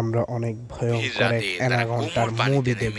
আমরা অনেক ভয়ঙ্কর এক অ্যানাকন্ডার মুভি দেখব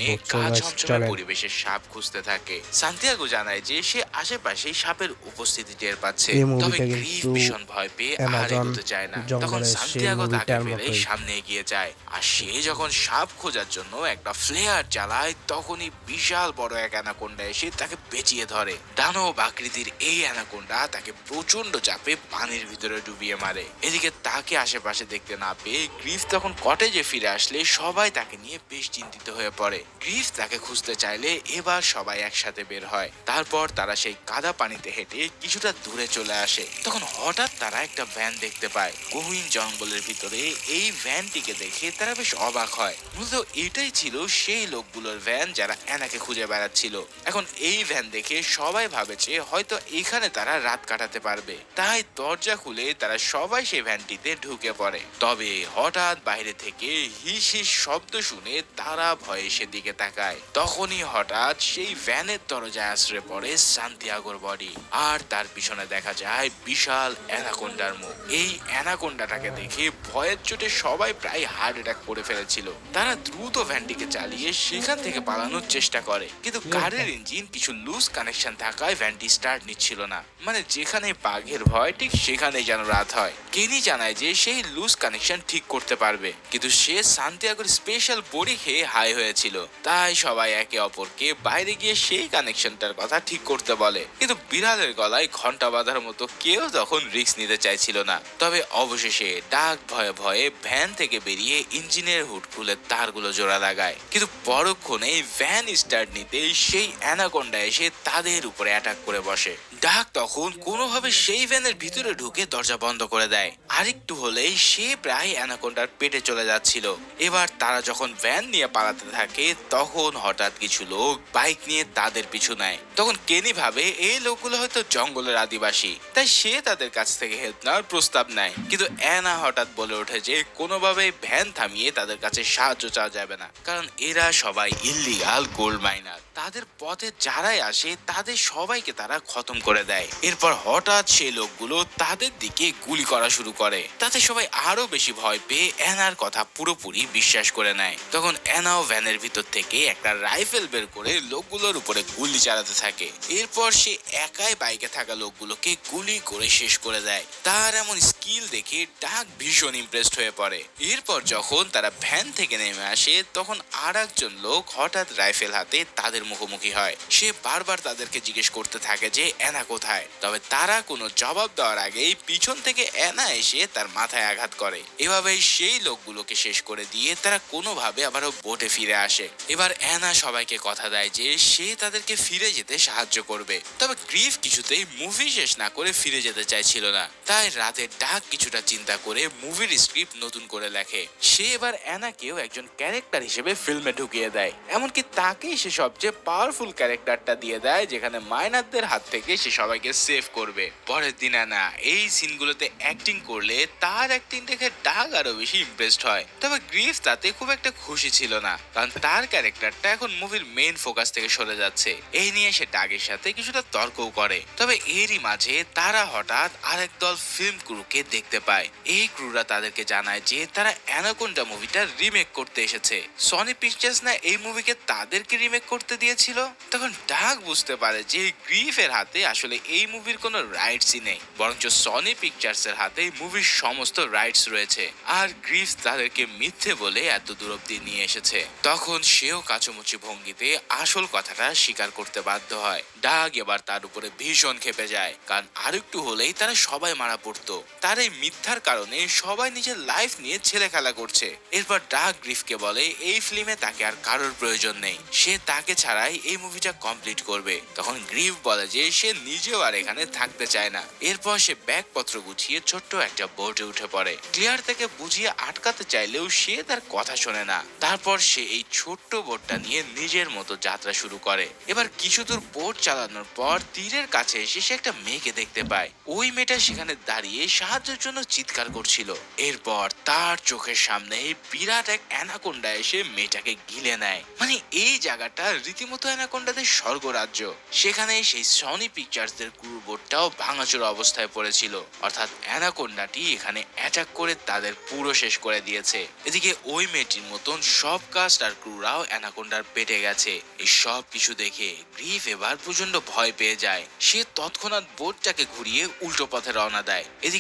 চলো পরিবেশে সাপ খুঁজতে থাকে। সান্তিয়াগো জানায় যে সে আশেপাশে সাপের উপস্থিতি টের পাচ্ছে। তবে গ্রিফ কিন্তু ভীষণ ভয় পেয়ে আর এগোতে চায় না। তখন সান্তিয়াগো তাকে ফেলে সামনে এগিয়ে যায়। আর সে যখন সাপ খোঁজার জন্য একটা ফ্লেয়ার চালায় তখনই বিশাল বড় এক অ্যানাকোন্ডা এসে তাকে পেঁচিয়ে ধরে। দানব আকৃতির এই অ্যানাকোন্ডা তাকে প্রচণ্ড চাপে পানির ভিতরে ডুবিয়ে মারে। এদিকে তাকে আশেপাশে দেখতে না পেয়ে গ্রিফ তখন কটেজে ফিরে আসলে সবাই তাকে নিয়ে বেশ চিন্তিত হয়ে পড়ে। গ্রিফ তাকে খুঁজতে চাইলে এবার সবাই একসাথে বের হয়। তারপর তারা সেই কাদা পানিতে হেঁটে কিছুটা দূরে চলে আসে। তখন হঠাৎ তারা একটা ভ্যান দেখতে পায়। গহীন জঙ্গলের ভিতরে এই ভ্যানটিকে দেখে তারা বেশ অবাক হয়। মূলত এটাই ছিল সেই লোকগুলোর ভ্যান যারা অ্যানাকে খুঁজে বেড়াচ্ছিল। এখন এই ভ্যান দেখে সবাই ভাবে যে হয়তো এখানে তারা রাত কাটাতে পারবে। তাই দরজা খুলে তারা সবাই সেই ভ্যানটিতে ঢুকে পড়ে। তবে হঠাৎ বাইরে থেকে হিস হিস শব্দ শুনে তারা ভয়ে সেদিকে তাকায়। তখনই হঠাৎ সেই ভ্যানের দরজায় আশ্রে পড়ে সান্তিয়াগোর বডি। আর তার পিছনে দেখা যায় বিশাল অ্যানাকোন্ডার মুখ। এই অ্যানাকোন্ডাটাকে দেখে ভয়ের চোটে সবাই প্রায় হার্ট অ্যাটাক করে ফেলেছিল। তারা দ্রুত ভ্যানটিকে চালিয়ে সেখান থেকে পালানোর চেষ্টা করে। কিন্তু কারের ইঞ্জিন কিছু লুজ কানেকশন থাকায় ভ্যানটি স্টার্ট নিচ্ছিল না। মানে যেখানে বাঘের ভয়, ঠিক সেখানেই যেন রাত হয়। কেনি জানায় যে সেই লুজ কানেকশন ঠিক করতে পারবে। কিন্তু সে সান্তিয়াগোর স্পেশাল বড়ি খেয়ে হাই হয়েছিল। তাই সবাই একে অপরকে বাইরে গিয়ে সেই কানেকশনটার কথা ঠিক করতে বলে। কিন্তু বিড়ালের গলায় ঘণ্টা বাঁধার মতো কেউ তখন রিস্ক নিতে চাইছিল না। তবে অবশেষে ডাক ভয়ে ভয়ে ভ্যান থেকে বেরিয়ে ইঞ্জিনের হুড খুলে তারগুলো জোড়া লাগায়। কিন্তু পরক্ষণে ভ্যান স্টার্ট নিতে সেই অ্যানাকোন্ডা এসে তাদের উপরে অ্যাটাক করে বসে। ডাক তখন কোনোভাবে সেই ভ্যানের ভিতরে ঢুকে দরজা বন্ধ করে দেয়। আরেকটু হলেই সে প্রায় অ্যানাকোন্ডার পেটে চলে যাচ্ছিল। এবার তারা যখন ভ্যান নিয়ে পালাতে থাকে, তখন হঠাৎ কিছু লোক বাইক নিয়ে তাদের পিছু নেয়। তখন কেনি ভাবে, এই লোকগুলো হয়তো জঙ্গলের আদিবাসী, তাই সে তাদের কাছ থেকে হেল্প নেওয়ার প্রস্তাব নেয়। কিন্তু অ্যানা হঠাৎ বলে ওঠে যে কোনোভাবে ভ্যান থামিয়ে তাদের কাছে সাহায্য চাওয়া যাবে না, কারণ এরা সবাই ইল্লিগাল গোল্ড মাইনার। তাদের পথে যারাই আসে, তাদের সবাইকে তারা খতম করে দেয়। এরপর হঠাৎ সেই লোকগুলো তাদের দিকে গুলি করা শুরু করে। তাতে সবাই আরও বেশি ভয় পেয়ে অ্যানার কথা পুরোপুরি বিশ্বাস করে নেয়। তখন অ্যানাও ভ্যানের ভিতর থেকে একটা রাইফেল বের করে লোকগুলোর উপরে গুলি চালাতে থাকে। এরপর সে একাই বাইকে থাকা লোকগুলোকে গুলি করে শেষ করে দেয়। তার এমন স্কিল দেখে ডাক ভীষণ ইমপ্রেসড হয়ে পড়ে। এরপর যখন তারা ভ্যান থেকে নেমে আসে, তখন আর একজন লোক হঠাৎ রাইফেল হাতে তাদের মুখোমুখি হয়। সে বারবার তাদেরকে জিজ্ঞেস করতে থাকে যে, অ্যানা কোথায়? তবে তারা কোনো জবাব দেওয়ার আগেই পিছন থেকে অ্যানা এসে তার মাথায় আঘাত করে। এভাবেই সেই লোকগুলোকে শেষ করে দিয়ে তারা কোনোভাবে আবারও বোটে ফিরে আসে। এবার অ্যানা সবাইকে কথা দেয় যে সে তাদেরকে ফিরে যেতে সাহায্য করবে। তবে গ্রিফ কিছুতেই মুভি শেষ না করে ফিরে যেতে চাইছিল না। তাই রাতে ডাক কিছুটা চিন্তা করে মুভির স্ক্রিপ্ট নতুন করে লেখে। সে এবার অ্যানাকেও একজন ক্যারেক্টার হিসেবে ফিল্মে ঢুকিয়ে দেয়। এমনকি তাকেই সে সবচেয়ে পাওয়ারফুল ক্যারেক্টারটা দিয়ে দেয়, যেখানে মাইনারদের হাত থেকে সে সবাইকে সেভ করবে। পরের দিন অ্যানা এই সিনগুলোতে অ্যাক্টিং করলে তার অ্যাক্টিং দেখে ডাক আরও বেশি ইমপ্রেসড হয়। তবে গ্রিফ তাতে খুব একটা খুশি ছিল না, কারণ তার ক্যারেক্টারটা এখন মুভির মেইন ফোকাস থেকে সরে যাচ্ছে। এই নিয়ে সে ডাগের সাথে কিছুটা তর্কও করে। তবে এরই মাঝে তারা হঠাৎ আরেক দল ফিল্ম ক্রুকে দেখতে পায়। এই ক্রুরা তাদেরকে জানায় যে তারা অ্যানাকোন্ডা মুভিটা রিমেক করতে এসেছে। সনি পিকচার্স না এই মুভিকে তাদেরকে রিমেক করতে দিয়েছিল? তখন ডাক বুঝতে পারে যে গ্রিফের হাতে আসলে এই মুভির কোনো রাইটসই নেই, বরঞ্চ সনি পিকচার্স এর হাতে মুভির সমস্ত রাইটস রয়েছে। আর গ্রিফ তাদেরকে মিথ্যে বলে এত দূর অব্দি নিয়ে এসেছে। তখন সেও কাচুমুচি ভঙ্গিতে আসল কথাটা স্বীকার করতে বাধ্য হয়। ডাগ এবার তার উপরে ভীষণ খেপে যায়। কারণ আরেকটু হলেই তারা সবাই মারা পড়তো। তার এই মিথ্যার কারণে সবাই নিজের লাইফ নিয়ে ছেলে খেলা করছে। এরপর ডাগ গ্রিফকে বলে, এই ফিল্মে তাকে আর কারোর প্রয়োজন নেই। সে তাকে ছাড়াই এই মুভিটা কমপ্লিট করবে। তখন গ্রিফ বলে যে, সে নিজেও আর এখানে থাকতে চায় না। এরপর সে ব্যাগপত্র গুছিয়ে ছোট্ট একটা বোটে উঠে পড়ে। ক্লিয়ার থেকে বুঝিয়ে আটকাতে চাইলেও সে তার কথা শোনে না। তারপর সে এই ছোট্ট বোটটা নিয়ে নিজের মতো যাত্রা শুরু করে। এবার কিছু দূর বোট চালানোর পর তীরের কাছে এসে সে একটা মেয়েকে দেখতে পায়। ওই মেয়েটা সেখানে দাঁড়িয়ে সাহায্যের জন্য চিৎকার করছিল। এরপর তার চোখের সামনে বিরাট এক অ্যানাকোন্ডা এসে মেয়েটাকে গিলে নেয়। মানে এই জায়গাটা রীতিমতো অ্যানাকোন্ডাদের স্বর্গরাজ্য। সেখানে সেই সনি অ্যাডভেঞ্চার্সদের ক্রু বোটটাও ভাঙাচোরা অবস্থায় পড়েছিল। অর্থাৎ অ্যানাকোন্ডাটি এখানে অ্যাটাক করে তাদের পুরো শেষ করে দিয়েছে। এদিকে ওই মেয়েটির মতন সব কাস্ট আর ক্রুরাও অ্যানাকোন্ডার পেটে গেছে। এই সব কিছু দেখে গ্রিফ এবার প্রচণ্ড ভয় পেয়ে যায়। সে তৎক্ষণাৎ বোটটাকে ঘুরিয়ে উল্টো পথে রওনা দেয়। এদিকে